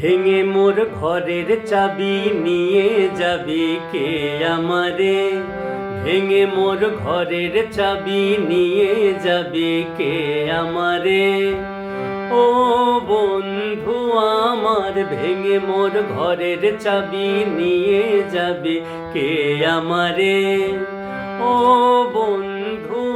ভেঙে মোর ঘরের চাবি নিয়ে যাবে কে আমারে? ভেঙে মোর ঘরের চাবি নিয়ে যাবে কে আমারে? ও বন্ধু আমার, ভেঙে মোর ঘরের চাবি নিয়ে যাবে কে আমারে? ও বন্ধু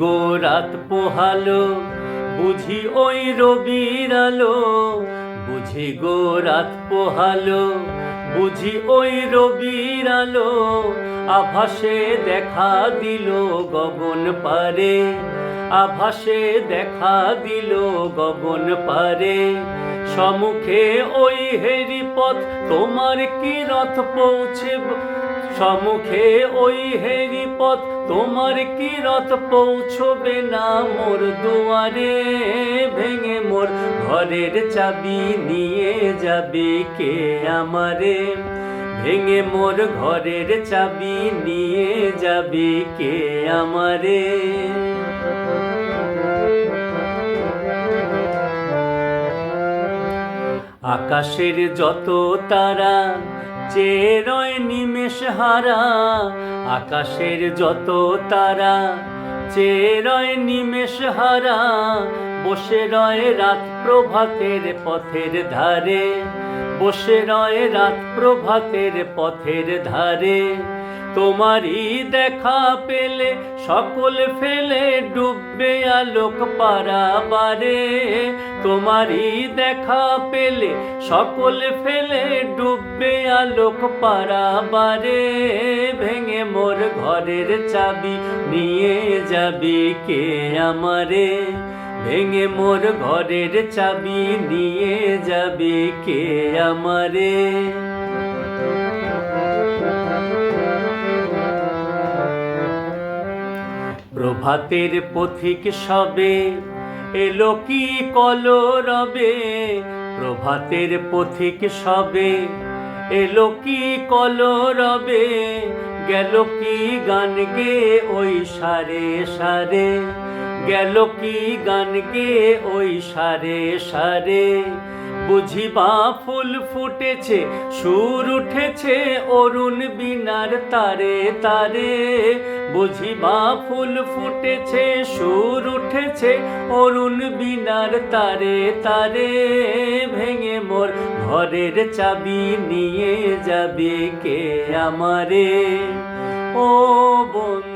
গো রাত পোহালো, বুঝি ওই রবির আলো। বুঝি গো রাত পোহালো, বুঝি ওই রবির আলো। আভাসে দেখা দিল গগন পারে, আভাসে দেখা দিল গগন পারে। সমুখে ওই হেরি পথ তোমার কি রথ পৌঁছে সম্মুখে ওই হেরি পথ তোমার কি রথ পৌঁছবে না মোর দুয়ারে? ভেঙে মোর ঘরের চাবি নিয়ে যাবে কে আমারে? ভেঙে মোর ঘরের চাবি নিয়ে যাবে কে আমারে? আকাশের যত তারা চেরয় নিমেষ হারা, আকাশের যত তারা চেরয় নিমেষ হারা, বসে রয় রাত প্রভাতের পথের ধারে, বসে রয় রাত প্রভাতের পথের ধারে। তোমারই দেখা পেলে সকল ফেলে ডুববে আলোক পারাবারে। তোমারই দেখা পেলে সকল ফেলে ডুববে আলোক পারাবারে। ভেঙে মোর ঘরের চাবি নিয়ে যাবি কে আমারে? ভেঙে মোর ঘরের চাবি নিয়ে যাবে কে আমারে? প্রভাতের পথিক সবে, এলো কি কলরবে? প্রভাতের পথিক সবে, এলো কি কলরবে? গেল কি গান গে ওই সারে সারে? গেল কি গান গে ওই সারে সারে? বুঝিবা, ফুল ফুটেছে, সুর উঠেছে, অরুণ বিনার তারে তারে। বুঝিবা, ফুল ফুটেছে, সুর উঠেছে, অরুণ বিনার তারে তারে। ভেঙে মোর ঘরের চাবি নিয়ে যাবে কে আমারে? ও বন্ধু